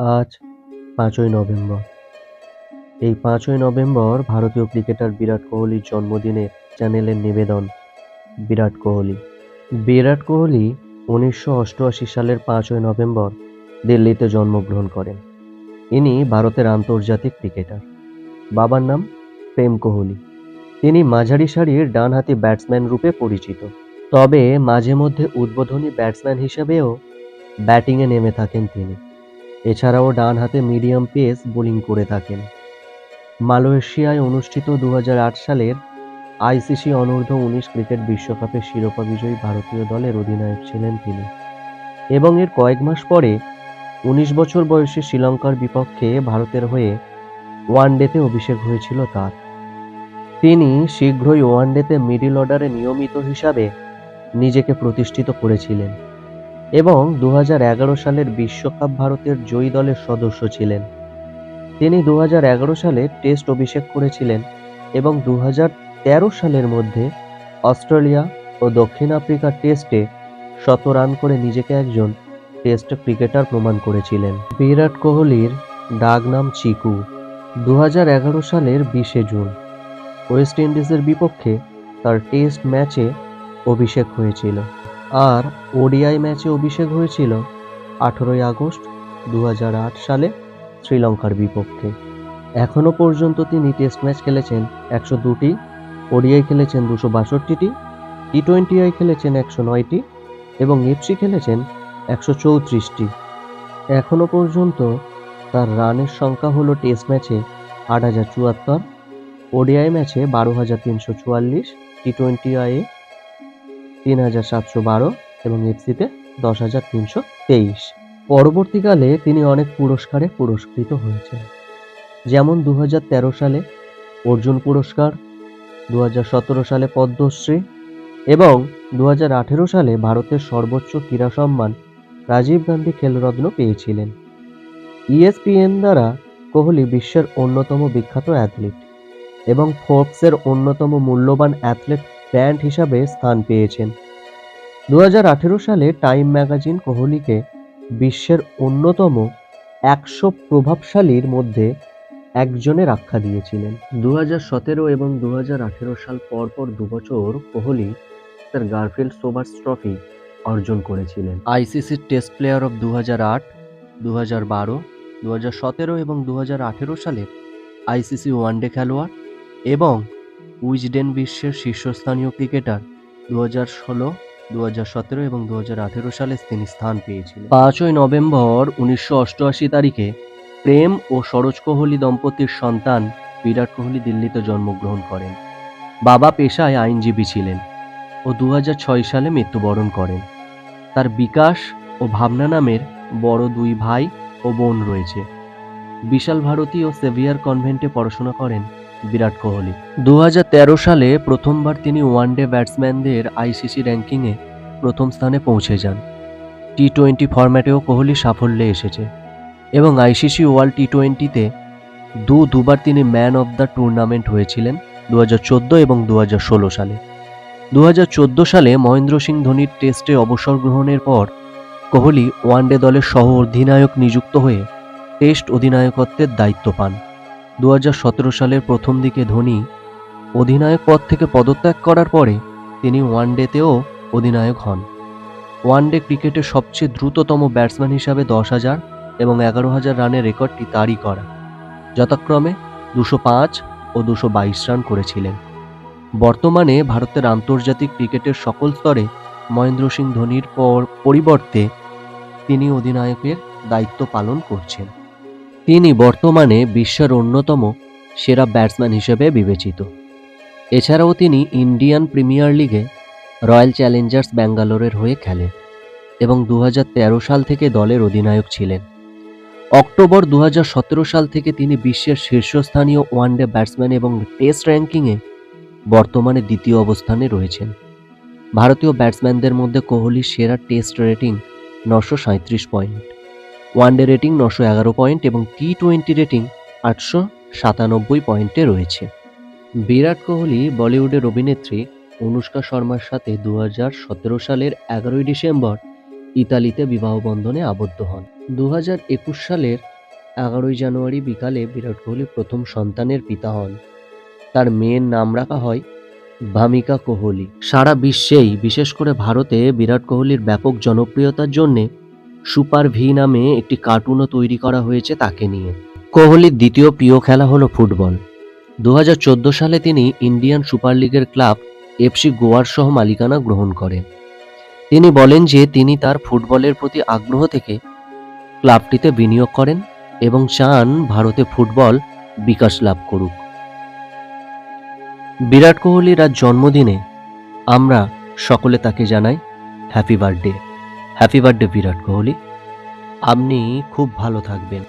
আজ পাঁচই নভেম্বর। এই পাঁচই নভেম্বর ভারতীয় ক্রিকেটার বিরাট কোহলির জন্মদিনের চ্যানেলের নিবেদন, বিরাট কোহলি। বিরাট কোহলি উনিশশো অষ্টআশি সালের পাঁচই নভেম্বর দিল্লিতে জন্মগ্রহণ করেন। ইনি ভারতের আন্তর্জাতিক ক্রিকেটার। বাবার নাম প্রেম কোহলি। তিনি মাঝারি সারির ডানহাতি ব্যাটসম্যান রূপে পরিচিত। তবে মাঝে মধ্যে উদ্বোধনী ব্যাটসম্যান হিসেবেও ব্যাটিংয়ে নেমে থাকেন তিনি। এছাড়াও ডান হাতে মিডিয়াম পেস বোলিং করে থাকেন। মালয়েশিয়ায় অনুষ্ঠিত দু হাজার আট সালের আইসিসি অনূর্ধ্ব উনিশ ক্রিকেট বিশ্বকাপের শিরোপা বিজয়ী ভারতীয় দলের অধিনায়ক ছিলেন তিনি এবং এর কয়েক মাস পরে উনিশ বছর বয়সে শ্রীলঙ্কার বিপক্ষে ভারতের হয়ে ওয়ানডেতে অভিষেক হয়েছিল তার। তিনি শীঘ্রই ওয়ানডেতে মিডল অর্ডারে নিয়মিত হিসাবে নিজেকে প্রতিষ্ঠিত করেছিলেন। এবং দু হাজার এগারো সালের বিশ্বকাপ ভারতের জয়ী দলের সদস্য ছিলেন। তিনি দু হাজার এগারো সালে টেস্ট অভিষেক করেছিলেন এবং দু হাজার তেরো সালের মধ্যে অস্ট্রেলিয়া ও দক্ষিণ আফ্রিকার টেস্টে শত রান করে নিজেকে একজন টেস্ট ক্রিকেটার প্রমাণ করেছিলেন। বিরাট কোহলির ডাক নাম চিকু। দু হাজার এগারো সালের বিশে জুন ওয়েস্ট ইন্ডিজের বিপক্ষে তার টেস্ট ম্যাচে অভিষেক হয়েছিল। আর ওডিআই ম্যাচে অভিষেক হয়েছিল আঠেরোই আগস্ট দু হাজার আট সালে শ্রীলঙ্কার বিপক্ষে। এখনও পর্যন্ত তিনি টেস্ট ম্যাচ খেলেছেন একশো দুটি, ওডিআই খেলেছেন দুশো বাষট্টিটি টি টোয়েন্টি আই খেলেছেন একশো নয়টি এবং এফসি খেলেছেন একশো চৌত্রিশটি। এখনও পর্যন্ত তার রানের সংখ্যা হলো টেস্ট ম্যাচে আট হাজার চুয়াত্তর, ওডিআই ম্যাচে বারো হাজার তিনশো চুয়াল্লিশ টি টোয়েন্টি আইয়ে তিন হাজার সাতশো বারো এবং এফসিতে দশ হাজার তিনশো তেইশ। পরবর্তীকালে তিনি অনেক পুরস্কারে পুরস্কৃত হয়েছেন। যেমন দু সালে অর্জুন পুরস্কার দু সালে পদ্মশ্রী এবং দু সালে ভারতের সর্বোচ্চ ক্রীড়া সম্মান রাজীব গান্ধী খেলরত্ন পেয়েছিলেন। ইএসপিএন দ্বারা কোহলি বিশ্বের অন্যতম বিখ্যাত অ্যাথলিট এবং ফোর্বসের অন্যতম মূল্যবান অ্যাথলেট ব্র্যান্ড হিসাবে স্থান পেয়েছেন। দু হাজার আঠেরো সালে টাইম ম্যাগাজিন কোহলিকে বিশ্বের অন্যতম একশো প্রভাবশালীর মধ্যে একজনের আখ্যা দিয়েছিলেন। দু সতেরো এবং দু হাজার আঠেরো সাল পরপর দুবছর কোহলি তার গার্ফিল্ড সোবার্স ট্রফি অর্জন করেছিলেন। আইসিসি টেস্ট প্লেয়ার অফ দু হাজার আট দু হাজার বারো দু হাজার সতেরো এবং দু হাজার আঠেরো সালের আইসিসি ওয়ানডে খেলোয়াড় এবং উইজডেন বিশ্বের শীর্ষস্থানীয় ক্রিকেটার। দু হাজার ষোলো দু হাজার সতেরো এবং দু হাজার আঠেরো সালে তিনি স্থান পেয়েছিলেন। পাঁচই নভেম্বর উনিশশো অষ্টআশি তারিখে প্রেম ও সরোজ কোহলি দম্পতির সন্তান বিরাট কোহলি দিল্লিতে জন্মগ্রহণ করেন। বাবা পেশায় আইনজীবী ছিলেন ও দু সালে মৃত্যুবরণ করেন। তার বিকাশ ও ভাবনা নামের বড় দুই ভাই ও বোন রয়েছে। বিশাল ভারতী ও সেভিয়ার কনভেন্টে পড়াশোনা করেন বিরাট কোহলি। দু হাজার তেরো সালে প্রথমবার তিনি ওয়ানডে ব্যাটসম্যানদের আইসিসি র্যাঙ্কিংয়ে প্রথম স্থানে পৌঁছে যান। টি টোয়েন্টি ফরম্যাটেও কোহলি সাফল্যে এসেছে এবং আইসিসি ওয়ার্ল্ড টি টোয়েন্টিতে দু, দুবার তিনি ম্যান অব দ্য টুর্নামেন্ট হয়েছিলেন দু হাজার চোদ্দ এবং দু হাজার ষোলো সালে। দু হাজার চোদ্দ সালে মহেন্দ্র সিং ধোনির টেস্টে অবসর গ্রহণের পর কোহলি ওয়ানডে দলের সহ অধিনায়ক নিযুক্ত হয়ে টেস্ট অধিনায়কত্বের দায়িত্ব পান। দু হাজার সতেরো সালের প্রথম দিকে ধোনি অধিনায়ক পদ থেকে পদত্যাগ করার পরে তিনি ওয়ানডেতেও অধিনায়ক হন। ওয়ানডে ক্রিকেটের সবচেয়ে দ্রুততম ব্যাটসম্যান হিসাবে দশ হাজার এবং এগারো হাজার রানের রেকর্ডটি তারই করা, যথাক্রমে দুশো পাঁচ ও দুশো বাইশ রান করেছিলেন। বর্তমানে ভারতের আন্তর্জাতিক ক্রিকেটের সকল স্তরে মহেন্দ্র সিং ধোনির পর, পরিবর্তে তিনি অধিনায়কের দায়িত্ব পালন করছেন। তিনি বর্তমানে বিশ্বের অন্যতম সেরা ব্যাটসম্যান হিসেবে বিবেচিত। এছাড়াও তিনি ইন্ডিয়ান প্রিমিয়ার লিগে রয়্যাল চ্যালেঞ্জার্স ব্যাঙ্গালোরের হয়ে খেলেন এবং দু হাজার তেরো সাল থেকে দলের অধিনায়ক ছিলেন। অক্টোবর দু হাজার সতেরো সাল থেকে তিনি বিশ্বের শীর্ষস্থানীয় ওয়ানডে ব্যাটসম্যান এবং টেস্ট র্যাঙ্কিংয়ে বর্তমানে দ্বিতীয় অবস্থানে রয়েছেন। ভারতীয় ব্যাটসম্যানদের মধ্যে কোহলির সেরা টেস্ট রেটিং নশো পয়েন্ট। ওয়ানডে রেটিং নশো এগারো পয়েন্ট এবং টি টোয়েন্টি রেটিং আটশো সাতানব্বই পয়েন্টে রয়েছে। বিরাট কোহলি, বলিউডের অভিনেত্রী অনুষ্কা শর্মার সাথে দু সতেরো সালের এগারোই ডিসেম্বর ইতালিতে বিবাহ বন্ধনে আবদ্ধ হন। দু হাজার একুশ সালের এগারোই জানুয়ারি বিকালে বিরাট কোহলি প্রথম সন্তানের পিতা হন। তার মেয়ের নাম রাখা হয় ভামিকা কোহলি। সারা বিশ্বেই, বিশেষ করে ভারতে, বিরাট কোহলির ব্যাপক জনপ্রিয়তার জন্যে সুপার ভি নামে একটি কার্টুনও তৈরি করা হয়েছে তাকে নিয়ে। কোহলির দ্বিতীয় প্রিয় খেলা হলো ফুটবল। দু হাজার চোদ্দ সালে তিনি ইন্ডিয়ান সুপার লিগের ক্লাব এফসি গোয়ার সহ মালিকানা গ্রহণ করেন। তিনি বলেন যে তিনি তার ফুটবলের প্রতি আগ্রহ থেকে ক্লাবটিতে বিনিয়োগ করেন এবং চান ভারতে ফুটবল বিকাশ লাভ করুক। বিরাট কোহলির আজ জন্মদিনে আমরা সকলে তাকে জানাই happy birthday. Happy birthday Virat Kohli. আপনি খুব ভালো থাকবেন।